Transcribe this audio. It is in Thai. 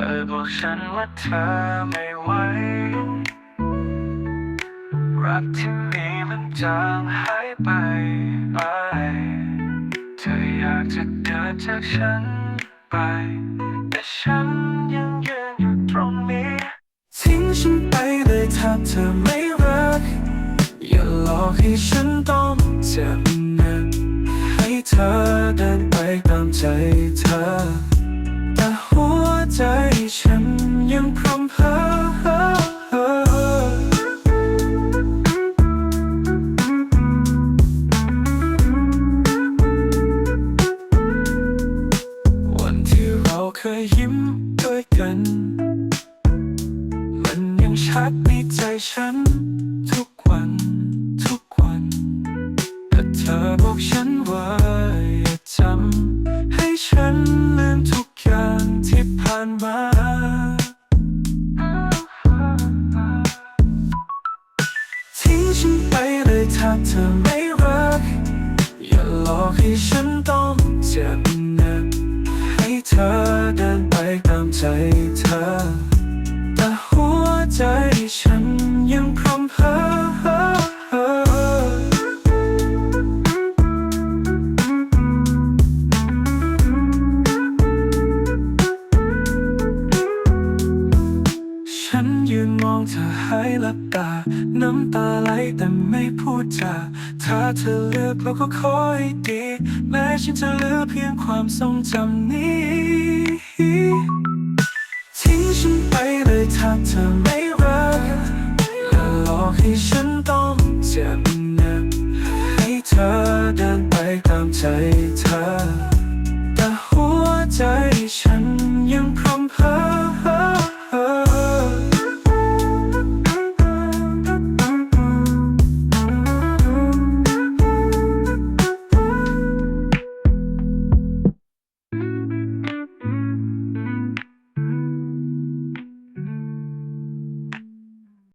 ธอบอกฉันว่าเธอไม่ไหว รักที่มีมันจางหายไปไปเธออยากจะเดินจากฉันไป แต่ฉันยังยืนอยู่ตรงนี้ ทิ้งฉันไปเลยถ้าเธอไม่รัก อย่าหลอกให้ฉันต้องเจ็บหนักให้เธอเดินไปตามใจเธอแต่หัว ใจฉันยังพรำเพอวันที่เราเคยยิ้มด้วยกัน มันยังชัดในใจฉัน ทุกวัน ทุกวันแต่เธอบอกฉันไว่ เธอไม่รัก อย่าหลอกให้ฉันต้องเจ็บ หายลับตา น้ำตาไหลแต่ไม่พูดจา ถ้าเธอเลือกเราก็ขอยดี แม้ฉันจะเหลือเพียงความทรงจำนี้ ทิ้งฉันไปเลยถ้าเธอไม่รักและหลอกให้ฉันต้องเจ็บหนัให้เธอเดินไปตามใจเธอ แต่หัวใจฉันยังพ